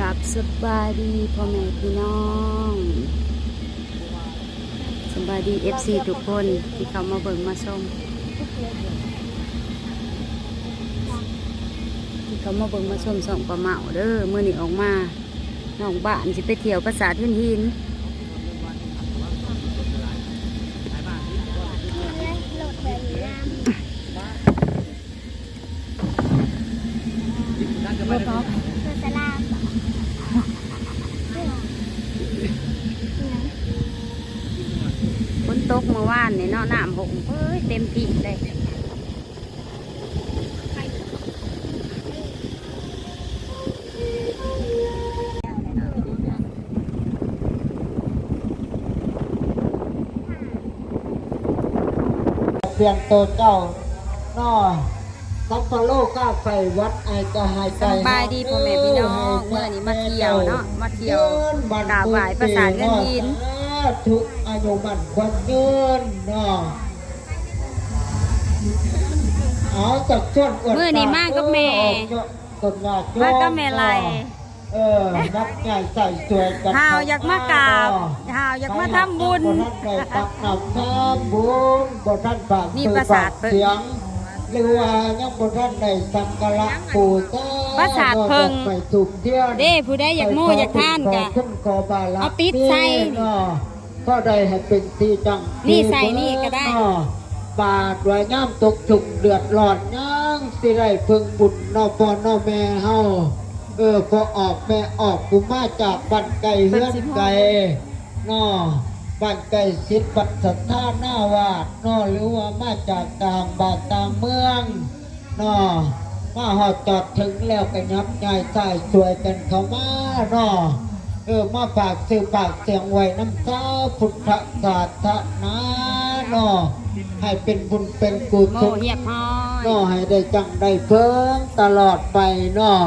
กับสบายดีพ่อแม่พี่น้องสบายดีเอฟซีทุกคนที่เขามาเบิ่งมาชมที่เขามาเบิ่งมาชมสองปลาเมาเด้อเมื่อนี้ออกมาน้องบ้านสิไปเที่ยวภาษาทหินหิน รถท็อปรถสลาม ฝนตกเมื่อวานนี่เนาะน้ำหงเอ้ยเต็มที่เลย เพี ยงโตเจ้าน้อซัปโปโลก้าไฟวัดไอกระหายใจสบายดีพ่อแม่พี่น้องเมื่อนี้มาเที่ยวเนาะมาเที่ยวกราบไหว้ปราสาทเงินหินทุกอายุมันควรยืนเนาะเอาจากชวนอวดมื้อนี้มากับแม่ต้นยามากับแม่ไล่ เออนักใหญ่ใส่สวยกันหาวอยากมากราบหาวอยากมาทำบุญบ่ท่านได้ตักนำทำบุญบ่ท่านฝากนี่ปราสาทเพิ่งเสียงหรือว่ายังบ่ท่านได้สักการะปู่ตาปราสาทเพิ่งไปถูกเที่ยวเด้ผู้ใดอยากโม่อยากทานกะขอขึ้นขอบาลเอาติดใส่เนาะก็ได้ให้เป็นที่จังนี่ใส่นี่ก็ได้เนาะบาดไว้ย่ำตกถุกเดือดร้อนยังสิได้เพิ่งบุญเนอพ่อเนอแม่เฮา เออพอออกแม่ออกกูมาจากบ้านไก่เฮือนไก่เนาะบ้านไก่สิทธิ์บัตรสัทธาหน้าวาดเนาะหรือว่ามาจากต่างบ้านต่างเมืองเนาะมาหอดจอดถึงแล้วก็ยับยายใส่สวยกันเข้ามาเนาะเออมาฝากสื่อปากเสียงไว้น้ำตาพุทธศาสนาเนาะให้เป็นบุญเป็นกุโมศลเหียบห้อยเนาะให้ได้จังได้เพิ่งตลอดไปเนาะ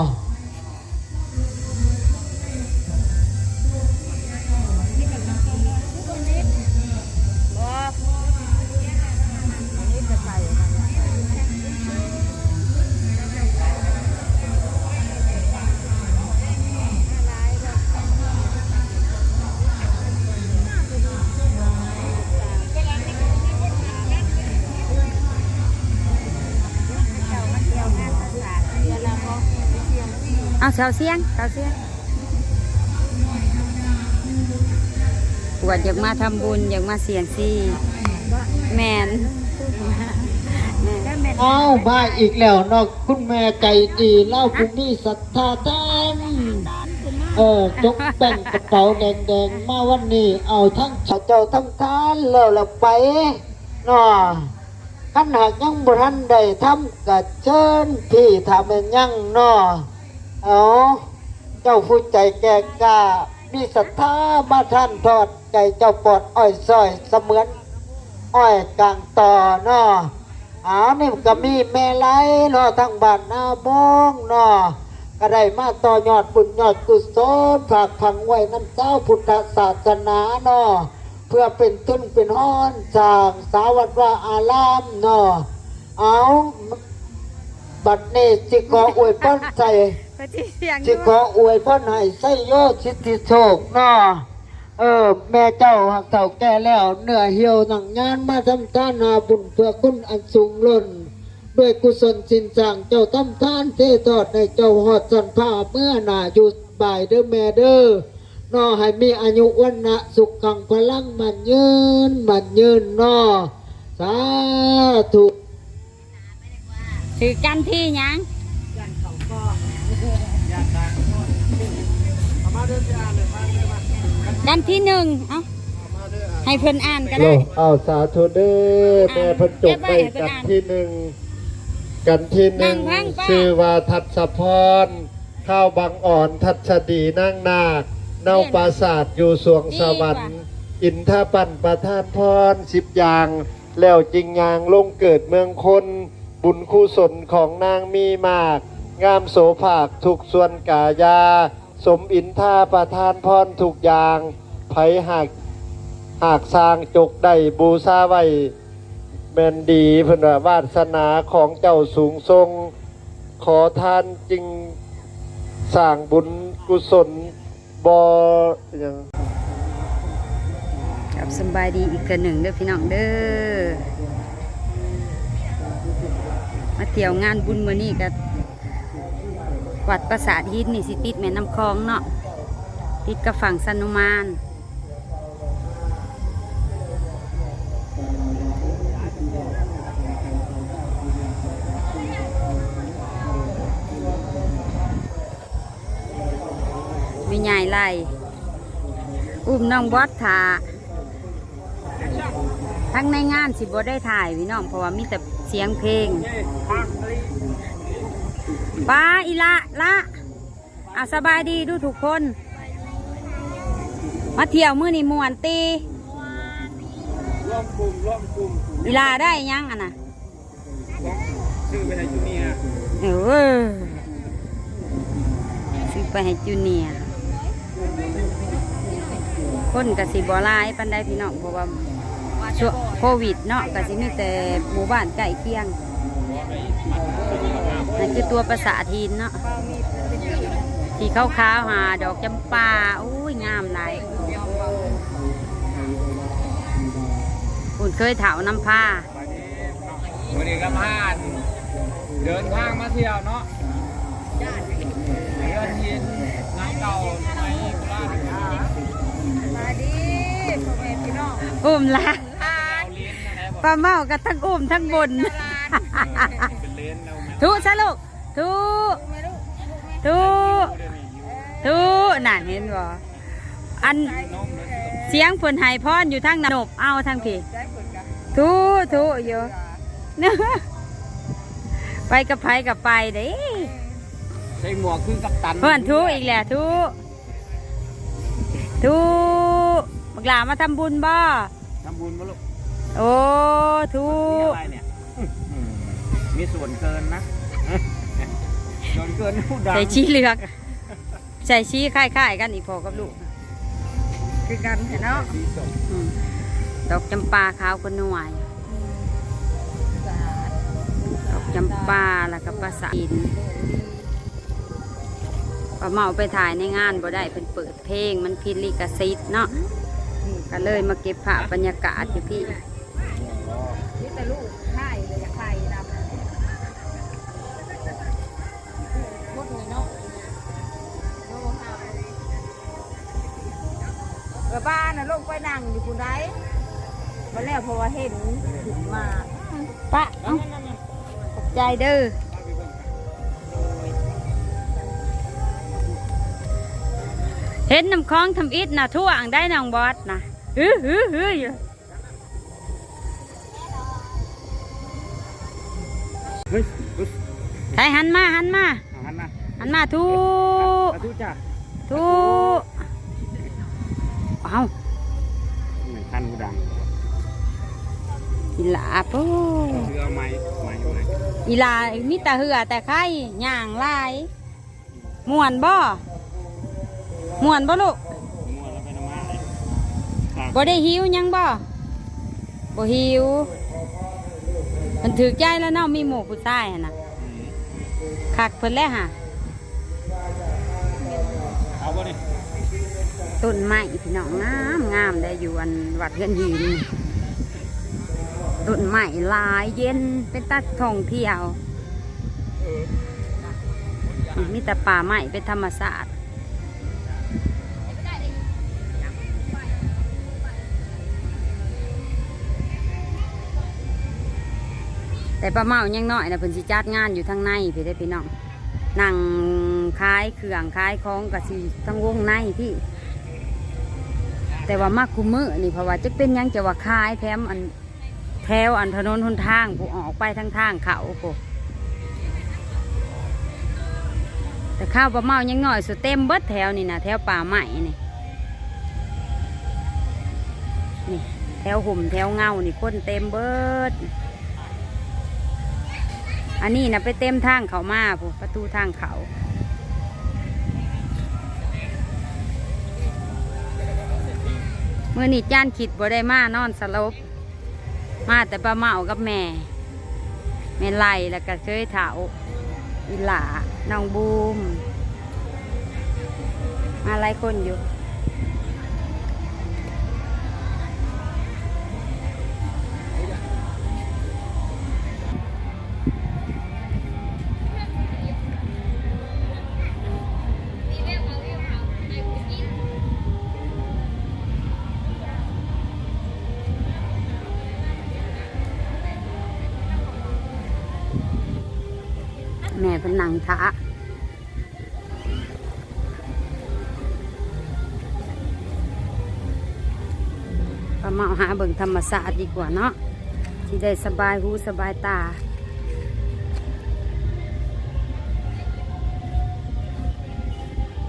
เอาเสาเสียงเสาเสียงปวดอยากมาทำบุญอยากมาเสียงซี่แมนแม่นเอามาอีกแล้วเนาะคุณแม่ใจดีเล่าคุณมีศรัทธาท่านเออจกแบ่งกระเป๋าแดงๆ มาวันนี้ เอาทั้งเจ้าทั้งทานแล้วละไปเนาะขันหากยังบุทันได้ทำกะเชิญพี่ทำเป็นยังนอ เอาเจ้าผู้ใจแก่กล้า มีศรัทธามาท่านทอดใจเจ้าปอดอ้อยซอยเสมือน อ้อยกลางต่อนอเอานี่ก็มีแม่ไล่นอทั้งบ้านนาบองนอก็ได้มาต่อยอดบุญยอดกุศลฝากพังไว้น้ำเจ้าพุทธศาสนานอเพื่อเป็นทุนเป็นห้อนจากสาวัดว่าอารามนาะเอาบัดนี้สิขออวยพรใส่ ไปที่เสียงสิขออวยพรให้ใส่โยชิตติโชคเนาะเออแม่เจ้าหักเต่าแก่แล้วเนื้อเหี่ยวหนังงานมาทำทานหาบุญเพื่อคุณอันสูงล้นด้วยกุศลสินสั่งเจ้าทำทานเททอดในเจ้าหอดสันผ้าเมื่อหนาอยู่บ่ายเด้อแม่เด้อนอให้มีอายุวันนะสุขขังพลังมันยืนมันยืนนอสาธุถือกันที่หยัง กันที่หนึ่งเอาให้เพิ่นอ่านก็โลได้ เอาสาธุเด้อแม่เพันจบไปเก็บไว้ให้เพิ่นกันอ่านที่หนึ่งกันที่หนึ่งนั่งพังป้า ชื่อว่าทัศพร ข้าวบางอ่อนทัศดีนั่งนาคเนาปราศาสตร์อยู่สวงสวรรค์ อินทปั่นประทานพรสิบอย่าง แล้วจริงยางลงเกิดเมืองคน บุญคู่สนของนางมีมาก งามโสภาคทุกส่วนกายา สมอินทาประทานพรทุกอย่างไผหากหากสร้างจกได้บูชาไว้แม่นดีเพื่นว่าวาสนาของเจ้าสูงทรง ขอทานจริงสร้างบุญกุศลบ่หยังกับสบายดีอีกเทื่อหนึ่งเด้อพี่น้องเด้อมาเที่ยวงานบุญมื้อนี้กับ วัดปราสาทหินนี่สิติดแม่น้ำคลองเนาะติดกับฝั่งสนุมานมีใหญ่ไล่อุ้มน้องบอสถ่าทั้งในงานสิบ่ได้ถ่ายพี่น้องเพราะว่ามีแต่เสียงเพลง ป้าอีละละอะสบายดีดูทุกคน มาเที่ยวมื้อนี้มวนตีร่วมกลุ่มร่วมกลุ่มอีลาได้ยังอะนะชื่อเป็นจูเนียร์เออซื้อไปให้จูเนียร์คนกสิบอลายปันได้พี่น้องเพราะว่าช่วงโควิดเนาะกสิมีแต่หมู่บ้านใกล้เคียง นั่นคือตัวประสาทินเนาะที่ขาวๆหาดอกจำปาอุ้ยงามหลายคุณเคยเถาน้ำผ้าวันนี้ก็พานเดินทางมาเที่ยวเนาะเดินยินน้ำเก่าในโคราชนะอุ้มละเอาลิ้นอะไรบอกปลาเมากับทั้งอุ้มทั้งบนเป็นเลนเราแม่ ทุซะลูกทุทุทุน่ะเห็นบ่อันน้องเลยเสียงเพิ่นไห้พรอยู่ทางนบเอาทางพี่ทุทุอยู่ไปกับไผกับไปเด้ใส่หมวกคือกัปตันเพื่อนทุอีกแล้วทุทุบักหลามาทำบุญบ่ทำบุญมาลูกโอ้ทุ มีส่วนเกินนะ ส่วนเกินผู้ดังใส่ชี้เหลือกใส่ชี้คล้ายๆกันอีกพอกับลูก คือกันเห็นเนาะสีส้มอืมดอกจำปาขาวก็หน่วยดอกจำปาแล้วก็ประสาทินป้าเมาไปถ่ายในงานบ่ได้เป็นเปิดเพลงมันพิดลิกซิตเนาะก็เลยมาเก็บภาพบรรยากาศอยู่พี่ เออบ้านน่ะลงไปนั่งอยู่คุณไดมาแล้วเพราะว่าเห็นถึงมาปะเอ้าขอบใจเด้อเห็นน้ำคลองทำอิฐนะทั่วอังได้น้องบอสนะฮือฮือฮืออยู่เฮ้ยเฮ้ยใครหันมาหันมาเอาหันมาหันมาทุสาธุจ้าทุ เอาหนึ่งพันผู้ดังอีหลาปูเรือเอาไม้ไม้ไม้อีหลามีแต่เหือแต่ไข่ย่างลายม่วนบ่ม่วนบ่ลูกมั่วแล้วไปทำไมเลยครับบ่ได้หิวหยังบ่บ่หิวมันถือใจแล้วเนาะมีหมู่ผู้ชายหั่นน่ะคักเพิ่นแล้วฮะ เอาบ่นี่ ต้นไม้พี่น้องงามงามได้อยู่อันวัดเฮือนหินต้นไม้ลายเย็นเป็นตักท่องเที่ยวมีแต่ป่าไม้เป็นธรรมศาสตร์แต่ป้าเมายังน้อยนะเพิ่นสิจัดงานอยู่ทางในพี่ได้พี่น้องนั่งขายเครื่องขายของกับสิทั้งวงในพี่ แต่ว่ามากคุมมือนี่เพราะว่าจะเป็นยังจะว่าขายแถมอันแถวอันถนนหนทางผูออกไปทางทางเขาผู้แต่ข้าวปลาเมายังน้อยสุดเต็มเบิดแถวนี่นะแถวป่าใหม่นี่นี่แถวหุ่มแถวเงานี่คนเต็มเบิด อันนี้นะไปเต็มทางเขามาผูประตูทางเขา มื่อนี้จ้านขิดบ่ได้มานอนสลบ มาแต่ปลาเมากับแม่ แม่ไล่แล้วก็เคยเถาอีหลาน้องบูม มาไล่คนอยู่ แม่เป็นหนังท้าก็มาหาเบิ่งธรรมศาสตร์ดีกว่าเนาะที่ได้สบายหูสบายตา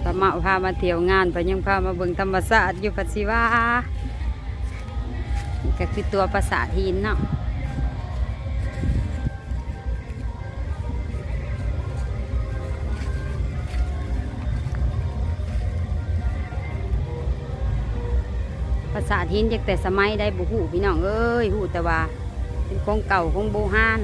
ปะเมาพามาเที่ยวงานไปยังพามาเบิ่งธรรมศาสตร์อยู่พัชิวาก็คือตัวปราสาทหินเนาะาษาทหินจากแต่สมัยได้บุหูพี่น้องเอ้ยหูแต่ว่าเป็นของเก่าของโบฮาน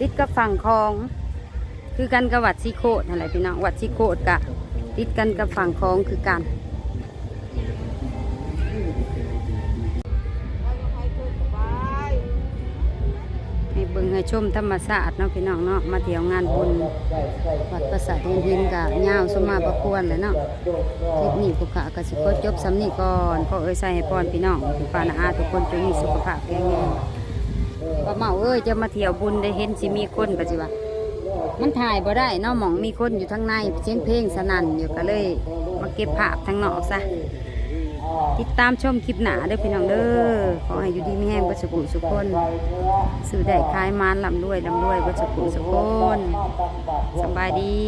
ติดกับฝั่งคลอง คือกันกับวัดซีโคดอะไรพี่น้องวัดซีโคดกะ ติดกันกับฝั่งคลองคือกัน ให้เบิ่งชมธรรมศาสตร์เนาะพี่น้องเนาะมาเที่ยวงานบุญวัดประสาทเทียนหินกับยาวสมมาประควรเลยเนาะคลิปนี้ผู้ขากสิก็จบสำนีก่อนพอเอ้ยใส่ให้พรพี่น้องพี่ปานาอาทุกคนจงมีสุขภาพแข็งแรงป้าเมาเอ้ยจะมาเที่ยวบุญได้เห็นสิมีคนปะจิวะมันถ่ายบ่ได้เนาะหมองมีคนอยู่ทางในเสียงเพลงสนั่นอยู่ก็เลยมาเก็บภาพทางนอกซะ ติดตามชมคลิปหนาเด้อพี่น้องเด้อขอให้อยู่ดีมีแห้งประสุลสุขคนสื่อได้คลายมานลำด้วยลำด้วยประสุลสุขคนสบายดี